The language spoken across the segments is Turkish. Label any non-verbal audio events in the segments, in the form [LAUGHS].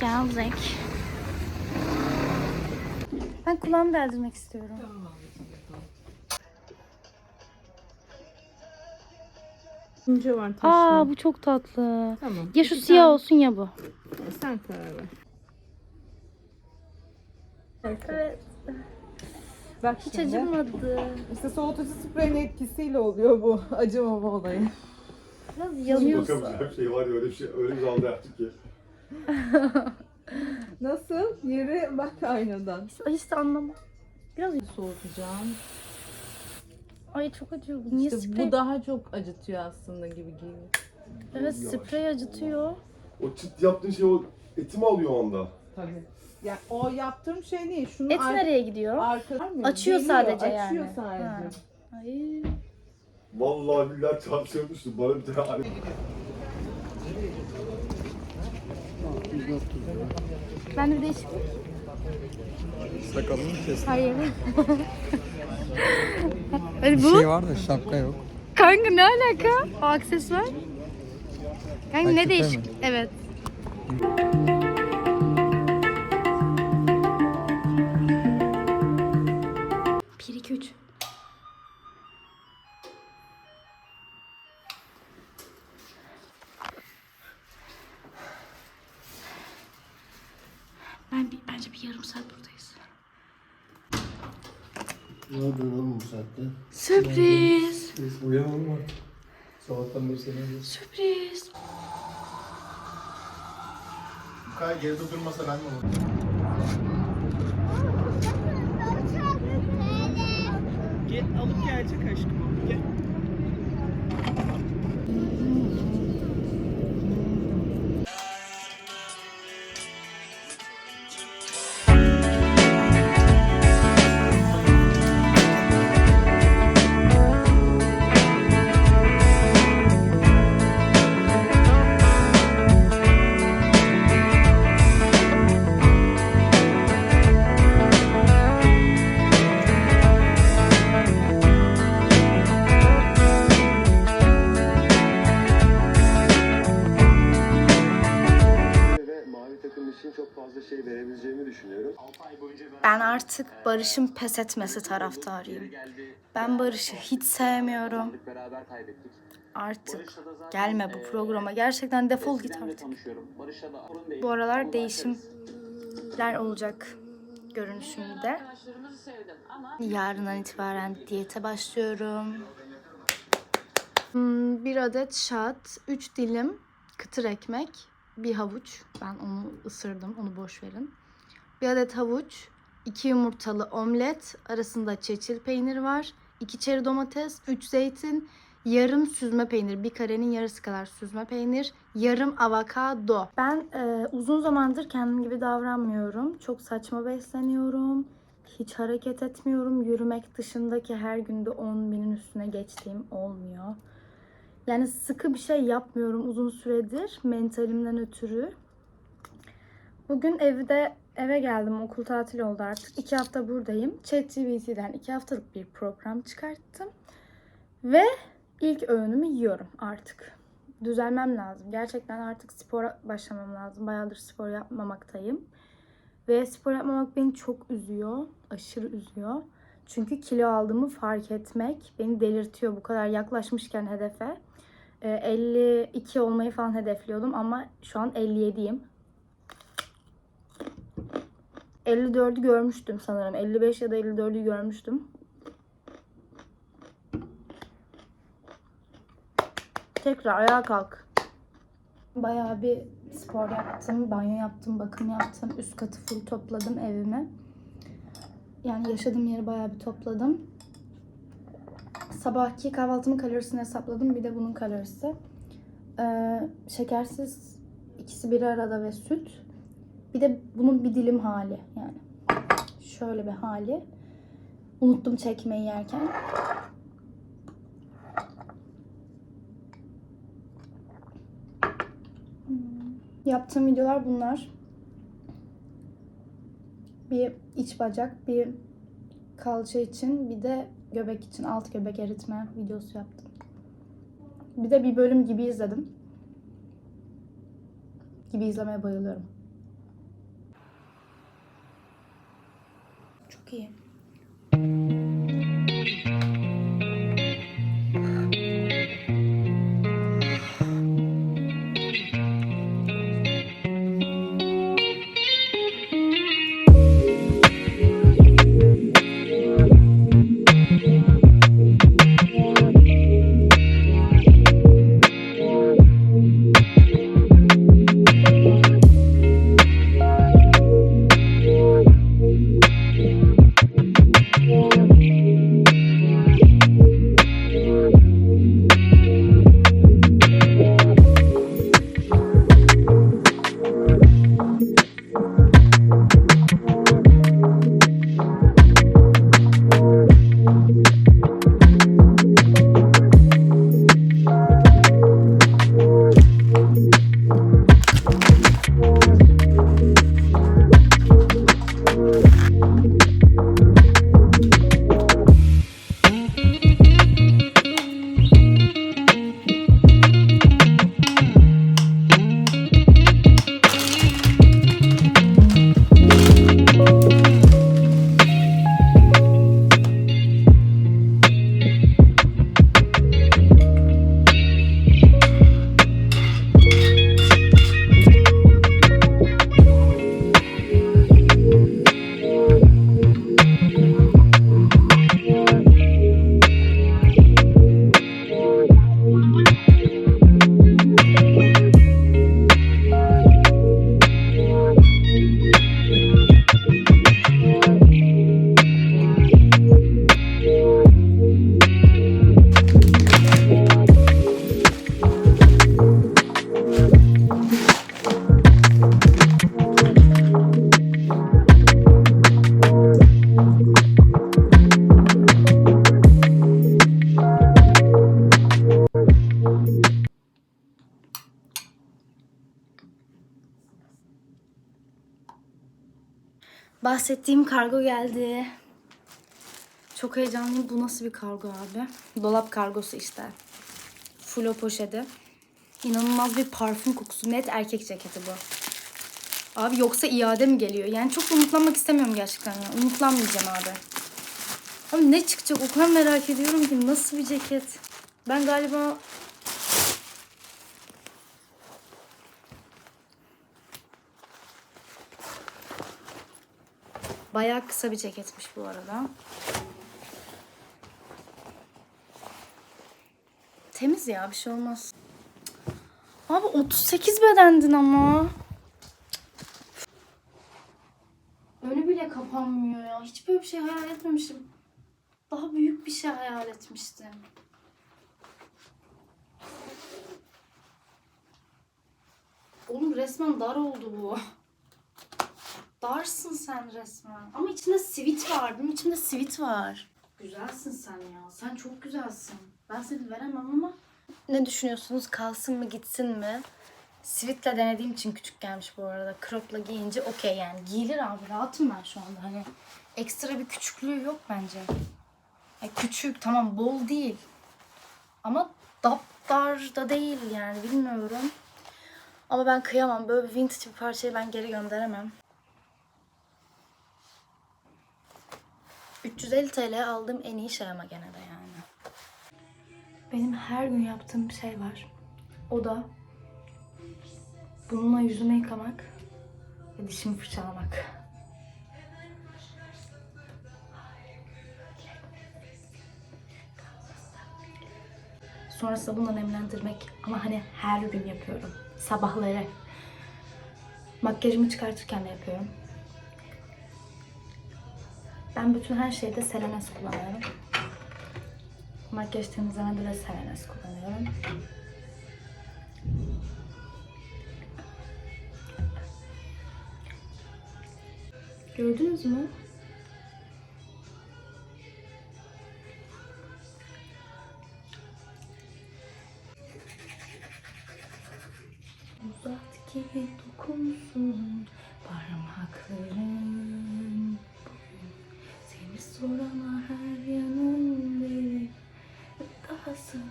Geldik. Ben kulağımı deldirmek istiyorum. İnce var taşlı. Aa bu çok tatlı. Tamam. Ya şu İki siyah tane- olsun ya bu. Sen karar ver. Evet. Bak Hiç şimdi. acımadı. İşte soğutucu spreyin etkisiyle oluyor bu acımama olayı. Biraz Hiç yanıyorsun. bakamayacağım şey var ya öyle bir şey öyle bir anda yaptık ki. [LAUGHS] Nasıl? Yere bak aynadan. Hiç, hiç de anlamam. Biraz Soğutacağım. Ay çok acıyor bu. Niye İşte sprey? bu daha çok acıtıyor aslında gibi geliyor. Evet Yavaş. sprey acıtıyor. O çıt yaptığın şey o eti mi alıyor o anda? Tabii. Ya o yaptığım şey değil. Şunu Et nereye gidiyor? arka Açıyor sadece yani. Açıyor sadece. Ha. Ay. Vallahi billahi çarpışıyormuştum. Bana bir tane Ben de değişik. Sakalını kes. Hayır. [LAUGHS] Hadi Bir bu. şey var da şapka yok. Kanka ne alaka? O aksesuar. Kanka Ay, ne küpe değişik. mi? Evet. Oğlum bu saatte? Sürpriz. Biz uyanalım mı? Sabahtan beri seni arıyoruz. Sürpriz. Bu kadar geride durmasa ben de olurum. Gel, alıp gelecek aşkım. Gel. Artık Barış'ın pes etmesi taraftarıyım. Ben Barış'ı hiç sevmiyorum. beraber kaybettik. Artık gelme bu programa. Gerçekten defol git artık. Bu aralar değişimler olacak görünüşümde. Yarından itibaren diyete başlıyorum. Hmm, Bir adet şat, 3 dilim kıtır ekmek, bir havuç. Ben onu ısırdım, onu boş verin. Bir adet havuç, iki yumurtalı omlet, arasında çeçil peynir var. 2 çeri domates, 3 zeytin, yarım süzme peynir, bir karenin yarısı kadar süzme peynir, yarım avokado. Ben e, uzun zamandır kendim gibi davranmıyorum. Çok saçma besleniyorum. Hiç hareket etmiyorum. Yürümek dışındaki her günde 10 binin üstüne geçtiğim olmuyor. Yani sıkı bir şey yapmıyorum uzun süredir mentalimden ötürü. Bugün evde eve geldim. Okul tatil oldu artık. İki hafta buradayım. ChatGPT'den iki haftalık bir program çıkarttım. Ve ilk öğünümü yiyorum artık. Düzelmem lazım. Gerçekten artık spora başlamam lazım. Bayağıdır spor yapmamaktayım. Ve spor yapmamak beni çok üzüyor. Aşırı üzüyor. Çünkü kilo aldığımı fark etmek beni delirtiyor bu kadar yaklaşmışken hedefe. Ee, 52 olmayı falan hedefliyordum ama şu an 57'yim. 54'ü görmüştüm sanırım. 55 ya da 54'ü görmüştüm. Tekrar ayağa kalk. Bayağı bir spor yaptım, banyo yaptım, bakım yaptım. Üst katı full topladım evimi. Yani yaşadığım yeri bayağı bir topladım. Sabahki kahvaltımın kalorisini hesapladım. Bir de bunun kalorisi. Ee, şekersiz ikisi bir arada ve süt. Bir de bunun bir dilim hali yani. Şöyle bir hali. Unuttum çekmeyi yerken. Hmm. Yaptığım videolar bunlar. Bir iç bacak, bir kalça için, bir de göbek için alt göbek eritme videosu yaptım. Bir de bir bölüm gibi izledim. Gibi izlemeye bayılıyorum. Çok Bahsettiğim kargo geldi. Çok heyecanlıyım. Bu nasıl bir kargo abi? Dolap kargosu işte. Fulo poşeti. İnanılmaz bir parfüm kokusu. Net erkek ceketi bu. Abi yoksa iade mi geliyor? Yani çok umutlanmak istemiyorum gerçekten ya. Umutlanmayacağım abi. Abi ne çıkacak o kadar merak ediyorum ki. Nasıl bir ceket? Ben galiba Bayağı kısa bir ceketmiş bu arada. Temiz ya bir şey olmaz. Abi 38 bedendin ama. Önü bile kapanmıyor ya. Hiç böyle bir şey hayal etmemiştim. Daha büyük bir şey hayal etmiştim. Oğlum resmen dar oldu bu. Darsın sen resmen. Ama içinde sivit var. Benim içimde sivit var. Güzelsin sen ya. Sen çok güzelsin. Ben seni veremem ama. Ne düşünüyorsunuz? Kalsın mı gitsin mi? Sivitle denediğim için küçük gelmiş bu arada. Crop'la giyince okey yani. Giyilir abi. Rahatım ben şu anda. Hani ekstra bir küçüklüğü yok bence. Yani küçük tamam bol değil. Ama dap dar da değil yani bilmiyorum. Ama ben kıyamam. Böyle bir vintage bir parçayı ben geri gönderemem. 350 TL aldığım en iyi şey ama gene de yani. Benim her gün yaptığım bir şey var. O da bununla yüzümü yıkamak ve dişimi fırçalamak. Sonrasında bununla nemlendirmek ama hani her gün yapıyorum. Sabahları. Makyajımı çıkartırken de yapıyorum. Ben bütün her şeyde Selenes kullanıyorum. Makyaj temizlemede de Selenes kullanıyorum. Gördünüz mü?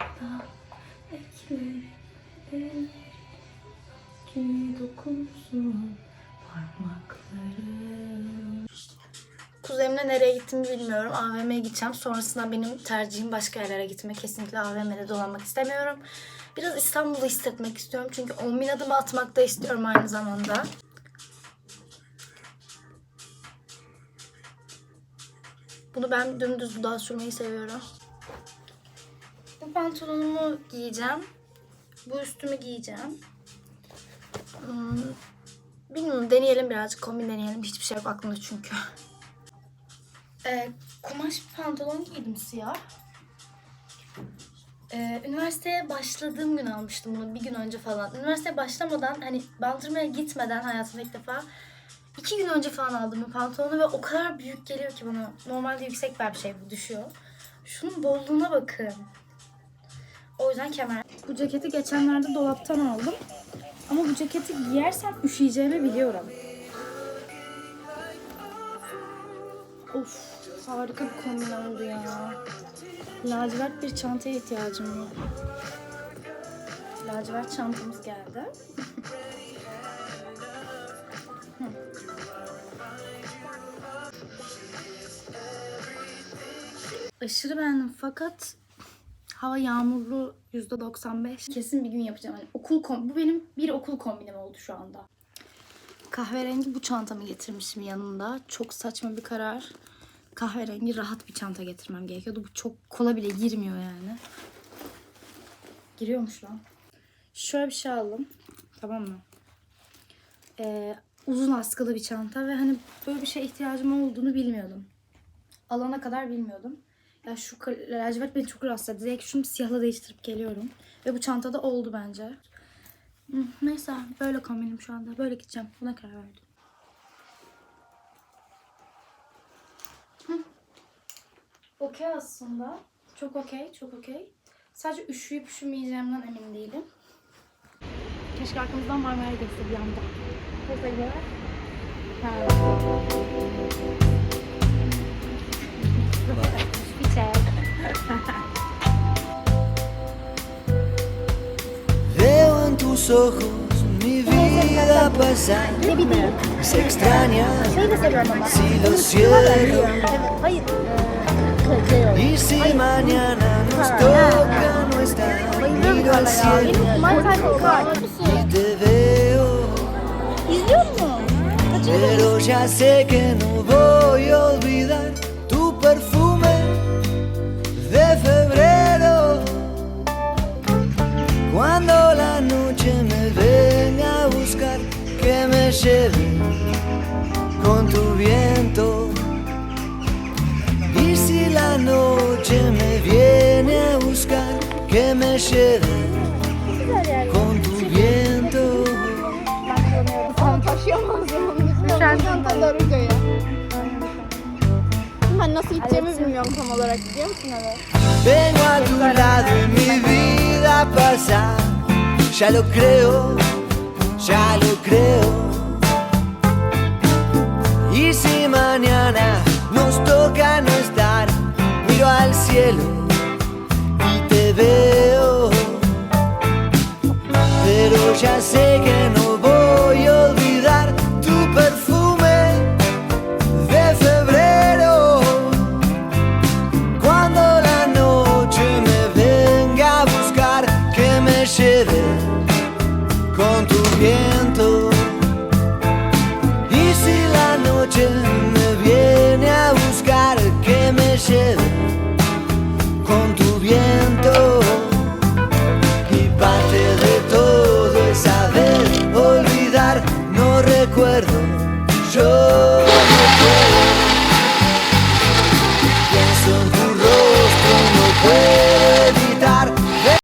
Dahasını da eklerim ellerim Ki dokunsun parmakların Kuzenimle nereye gittiğimi bilmiyorum. AVM'ye gideceğim. Sonrasında benim tercihim başka yerlere gitmek. Kesinlikle AVM'de dolanmak istemiyorum. Biraz İstanbul'u hissetmek istiyorum. Çünkü 10 bin adım atmak da istiyorum aynı zamanda. Bunu ben dümdüz dudağa sürmeyi seviyorum. Pantolonumu giyeceğim. Bu üstümü giyeceğim. Hmm, bilmiyorum deneyelim birazcık kombin deneyelim. Hiçbir şey yok aklımda çünkü. [LAUGHS] Ee, kumaş bir pantolon giydim siyah. Ee, üniversiteye başladığım gün almıştım bunu bir gün önce falan. Üniversiteye başlamadan hani bandırmaya gitmeden hayatımda ilk defa iki gün önce falan aldım bu pantolonu ve o kadar büyük geliyor ki bana. Normalde yüksek bir şey bu düşüyor. Şunun bolluğuna bakın. O yüzden kemer. Bu ceketi geçenlerde dolaptan aldım. Ama bu ceketi giyersem üşüyeceğimi biliyorum. Of harika bir kombin oldu ya. Lacivert bir çantaya ihtiyacım var. Lacivert çantamız geldi. Aşırı beğendim fakat hava yağmurlu %95. Kesin bir gün yapacağım. Hani okul kom bu benim bir okul kombinim oldu şu anda. Kahverengi bu çantamı getirmişim yanında. Çok saçma bir karar. Kahverengi rahat bir çanta getirmem gerekiyordu. Bu çok kola bile girmiyor yani. Giriyormuş lan. Şöyle bir şey aldım. Tamam mı? Ee, uzun askılı bir çanta ve hani böyle bir şeye ihtiyacım olduğunu bilmiyordum. Alana kadar bilmiyordum. Ya şu lacivert beni çok rahatsız etti. Direkt şunu siyahla değiştirip geliyorum. Ve bu çantada oldu bence. Hı, Neyse böyle kombinim şu anda. Böyle gideceğim. Buna karar verdim. Hı. Okey aslında. Çok okey, çok okey. Sadece üşüyüp üşümeyeceğimden emin değilim. Keşke arkamızdan Marmara'ya geçse bir anda. Neyse Bir çek. Veo en tus ojos mi vida pasar. Se extraña. Si lo cierro. Y si mañana nos toca no estar, miro al cielo. y te veo. Pero ya sé que no voy a olvidar lleve con tu viento. Y si la noche me viene a buscar, que me lleve con tu viento. Ben nasıl? Vengo a tu lado y mi vida pasa. Ya lo creo, ya lo creo. viento. Y si la noche